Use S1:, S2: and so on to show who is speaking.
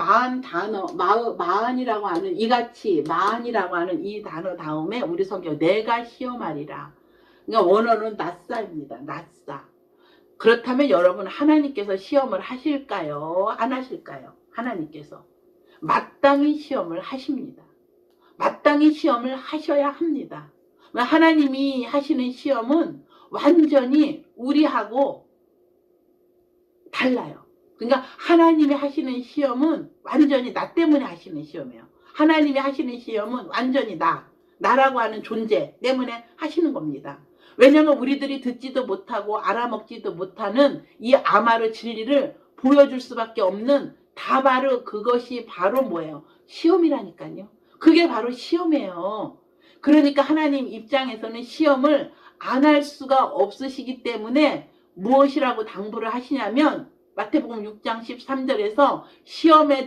S1: 마한 단어, 마, 마한이라고 하는 이같이 마한이라고 하는 이 단어 다음에 우리 성경 내가 시험하리라. 그러니까 원어는 낫사입니다. 낫사. 그렇다면 여러분 하나님께서 시험을 하실까요? 안 하실까요? 하나님께서 마땅히 시험을 하십니다. 마땅히 시험을 하셔야 합니다. 하나님이 하시는 시험은 완전히 우리하고 달라요. 그러니까 하나님이 하시는 시험은 완전히 나 때문에 하시는 시험이에요. 하나님이 하시는 시험은 완전히 나, 나라고 하는 존재 때문에 하시는 겁니다. 왜냐하면 우리들이 듣지도 못하고 알아먹지도 못하는 이 아마르 진리를 보여줄 수밖에 없는 다 바로 그것이 바로 뭐예요? 시험이라니까요. 그게 바로 시험이에요. 그러니까 하나님 입장에서는 시험을 안 할 수가 없으시기 때문에 무엇이라고 당부를 하시냐면 마태복음 6장 13절에서 시험에